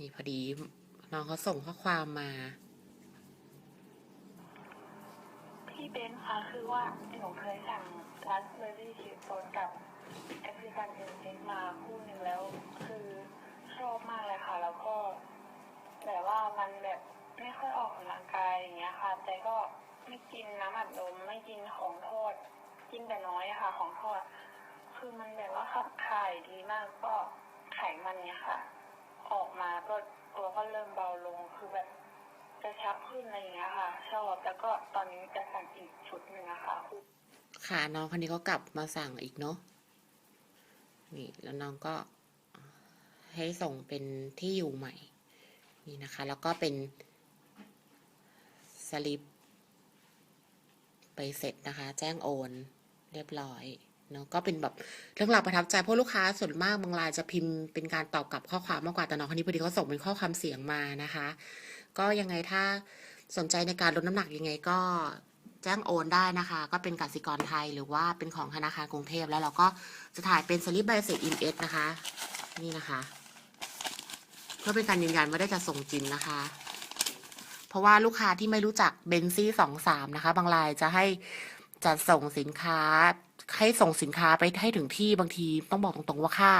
นี่พอดีน้องเขาส่งข้อความมา พี่เบนซ์คะคือว่าหนูเคยสั่งรัสเบอร์รี่ชีสโซนกับแอฟริกันเอนเจนมาคู่หนึ่งแล้ว คือชอบมากเลยค่ะ แล้วก็แบบว่ามันแบบไม่ค่อยออกกำลังกายอย่างเงี้ยค่ะ แต่ก็ไม่กินน้ำอัดลมไม่กินของทอดกินแต่น้อยค่ะ ของทอด คือมันแบบว่าขับถ่ายดีมากก็ไขมันเนี่ยค่ะ ออกมาก็ตัวก็เริ่มเบาลงคือแบบกระชับขึ้นอะไรอย่างเงี้ยค่ะชอบแล้วก็ตอนนี้จะสั่งอีกชุดหนึ่งอะคะค่ะน้องคนนี้ก็กลับมาสั่งอีกเนาะนี่แล้วน้องก็ให้ส่งเป็นที่อยู่ใหม่ นี่นะคะ แล้วก็เป็นสลิปไปเสร็จนะคะ แจ้งโอน เรียบร้อย เนาะก็เป็นแบบเรื่องราวประทับใจเพราะลูกค้าส่วนมากบางรายจะพิมพ์เป็นการตอบกลับข้อความมากกว่าแต่น้องคนนี้พอดีเขาส่งเป็นข้อความเสียงมานะคะ ก็ยังไงถ้าสนใจในการลดน้ำหนักยังไงก็แจ้งโอนได้นะคะ ก็เป็นกสิกรไทยหรือว่าเป็นของธนาคารกรุงเทพแล้วเราก็จะถ่ายเป็นสลิปใบเสร็จอินเอสนะคะ นี่นะคะเพื่อเป็นการยืนยันว่าได้จะส่งจริงนะคะ เพราะว่าลูกค้าที่ไม่รู้จักเบนซี่สองสามนะคะ บางรายจะให้จะส่งสินค้า ให้ส่งสินค้าไปให้ถึงที่บางทีต้องบอกตรงๆว่าค่า